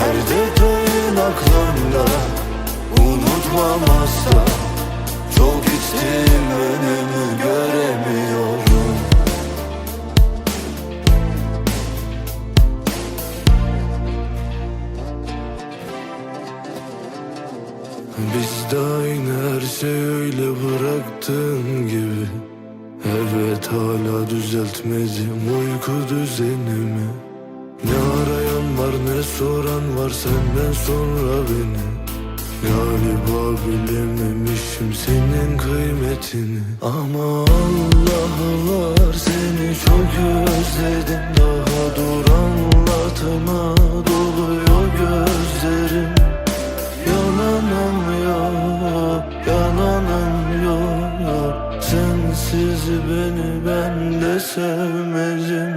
Her detayın aklımda Unutmam asla Çok içtim önümü göremiyorum. Biz de aynı her şey öyle bıraktığın gibi Evet hala düzeltmedim uyku düzenimi. Ne arayan var ne soran var senden sonra beni? Galiba bilememişim senin kıymetini. Ama Allah var seni çok özledim. Daha dur anlatma doluyor gözlerim. Yalanım yok, yalanım yok. Sensiz beni ben de sevmedim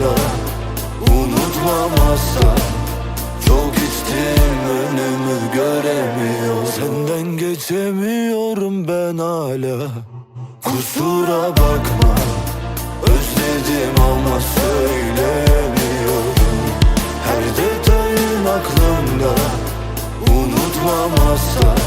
aklımda Unutmam asla Çok içtim önümü göremiyorum Senden geçemiyorum ben hala. Kusura bakma Özledim ama söylemiyorum. Her detayın aklımda. Unutmam asla